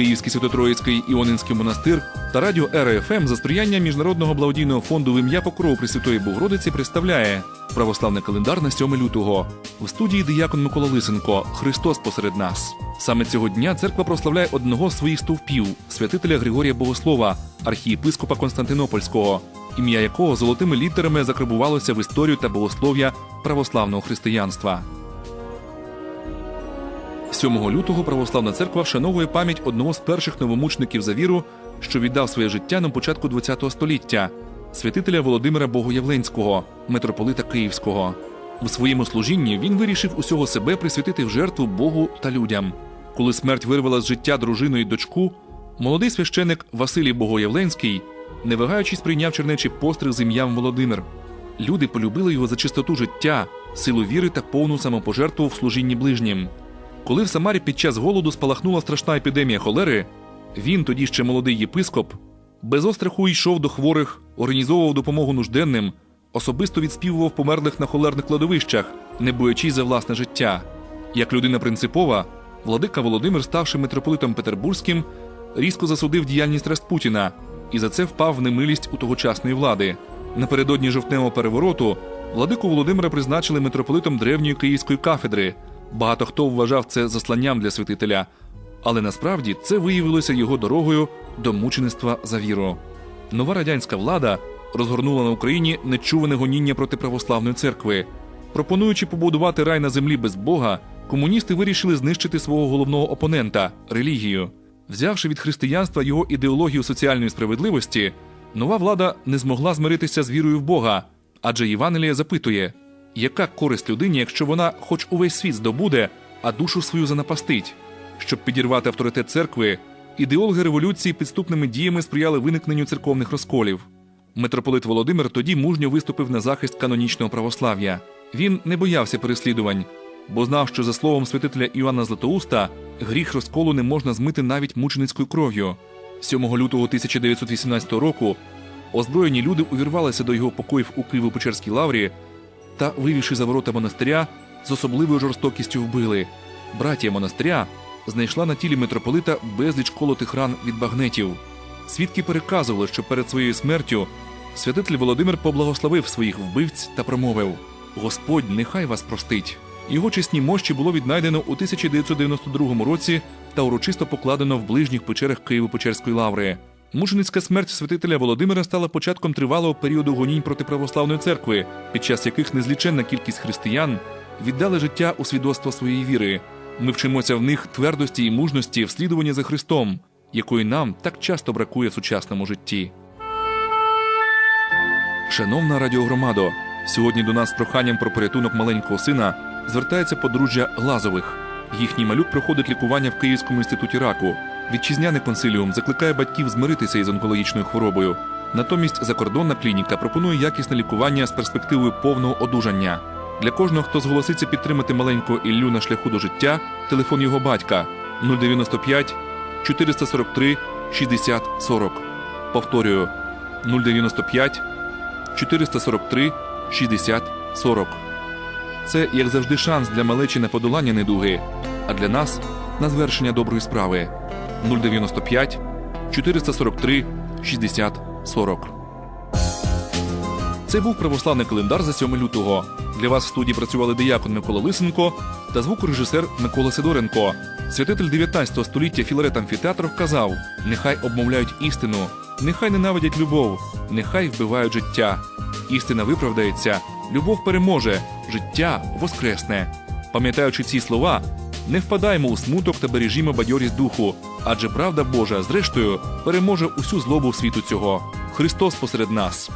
Київський Святотроїцький Іонинський монастир та радіо РФМ за сприяння Міжнародного благодійного фонду в ім'я Покрову Пресвятої Богородиці представляє православний календар на 7 лютого. В студії диякон Микола Лисенко Христос посеред нас. Саме цього дня церква прославляє одного з своїх стовпів святителя Григорія Богослова, архієпископа Константинопольського, ім'я якого золотими літерами закарбувалося в історію та богослов'я православного християнства. 7 лютого православна церква вшановує пам'ять одного з перших новомучників за віру, що віддав своє життя на початку ХХ століття святителя Володимира Богоявленського, митрополита Київського. У своєму служінні він вирішив усього себе присвятити в жертву Богу та людям. Коли смерть вирвала з життя дружину і дочку, молодий священик Василій Богоявленський, не вагаючись, прийняв чернечий постриг з ім'ям Володимир. Люди полюбили його за чистоту життя, силу віри та повну самопожертву в служінні ближнім. Коли в Самарі під час голоду спалахнула страшна епідемія холери, він, тоді ще молодий єпископ, без остраху йшов до хворих, організовував допомогу нужденним, особисто відспівував померлих на холерних кладовищах, не боячись за власне життя. Як людина принципова, владика Володимир, ставши митрополитом Петербурзьким, різко засудив діяльність Распутіна і за це впав в немилість у тогочасної влади. Напередодні жовтневого перевороту владику Володимира призначили митрополитом древньої київської кафедри. Багато хто вважав це засланням для святителя, але насправді це виявилося його дорогою до мучеництва за віру. Нова радянська влада розгорнула на Україні нечуване гоніння проти православної церкви. Пропонуючи побудувати рай на землі без Бога, комуністи вирішили знищити свого головного опонента релігію. Взявши від християнства його ідеологію соціальної справедливості, нова влада не змогла змиритися з вірою в Бога, адже Євангелія запитує, яка користь людині, якщо вона хоч увесь світ здобуде, а душу свою занапастить? Щоб підірвати авторитет церкви, ідеологи революції підступними діями сприяли виникненню церковних розколів. Митрополит Володимир тоді мужньо виступив на захист канонічного православ'я. Він не боявся переслідувань, бо знав, що за словом святителя Іоанна Златоуста гріх розколу не можна змити навіть мученицькою кров'ю. 7 лютого 1918 року озброєні люди увірвалися до його покоїв у Києво-Печерській лаврі та, вивівши за ворота монастиря, з особливою жорстокістю вбили. Братія монастиря знайшла на тілі митрополита безліч колотих ран від багнетів. Свідки переказували, що перед своєю смертю святитель Володимир поблагословив своїх вбивць та промовив: Господь, нехай вас простить. Його чесні мощі було віднайдено у 1992 році та урочисто покладено в ближніх печерах Києво-Печерської лаври. Мученицька смерть святителя Володимира стала початком тривалого періоду гонінь проти православної церкви, під час яких незліченна кількість християн віддали життя у свідоцтво своєї віри. Ми вчимося в них твердості і мужності в слідуванні за Христом, якої нам так часто бракує в сучасному житті. Шановна радіогромадо, сьогодні до нас з проханням про порятунок маленького сина звертається подружжя Глазових. Їхній малюк проходить лікування в Київському інституті раку. Вітчизняний консиліум закликає батьків змиритися із онкологічною хворобою. Натомість закордонна клініка пропонує якісне лікування з перспективою повного одужання. Для кожного, хто зголоситься підтримати маленького Іллю на шляху до життя, телефон його батька 095 443 60 40. Повторюю 095 443 60 40. Це, як завжди, шанс для малечі на подолання недуги, а для нас на звершення доброї справи 095 443 60 40. Це був православний календар за 7 лютого. Для вас в студії працювали диякон Микола Лисенко та звукорежисер Микола Сидоренко. Святитель 19 століття Філарет Амфітеатров казав: нехай обмовляють істину, нехай ненавидять любов, нехай вбивають життя. Істина виправдається, любов переможе, життя воскресне. Пам'ятаючи ці слова, не впадаймо у смуток та бережімо бадьорість духу, адже правда Божа, зрештою, переможе усю злобу світу цього. Христос посеред нас.